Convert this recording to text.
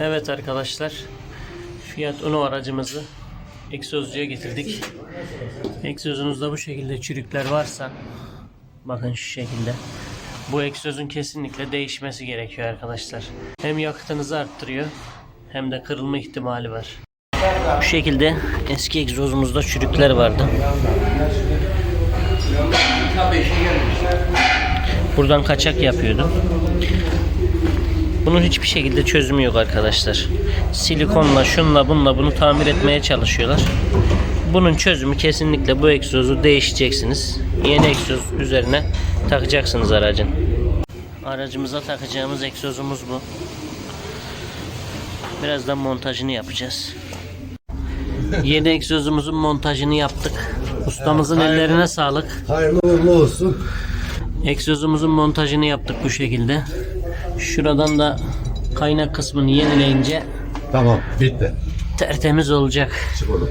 Evet arkadaşlar. Fiat Uno aracımızı egzozcuya getirdik. Egzozunuzda bu şekilde çürükler varsa bakın şu şekilde. Bu egzozun kesinlikle değişmesi gerekiyor arkadaşlar. Hem yakıtınızı arttırıyor hem de kırılma ihtimali var. Bu şekilde eski egzozumuzda çürükler vardı. Buradan kaçak yapıyordu. Bunun hiçbir şekilde çözümü yok arkadaşlar. Silikonla, şunla, bununla bunu tamir etmeye çalışıyorlar. Bunun çözümü kesinlikle bu egzozu değişeceksiniz. Yeni egzoz üzerine takacaksınız aracın. Aracımıza takacağımız egzozumuz bu. Birazdan montajını yapacağız. Yeni egzozumuzun montajını yaptık. Ustamızın ellerine sağlık. Hayırlı uğurlu olsun. Egzozumuzun montajını yaptık bu şekilde. Şuradan da kaynak kısmını yenileyince Tamam bitti. tertemiz olacak. Çık oğlum.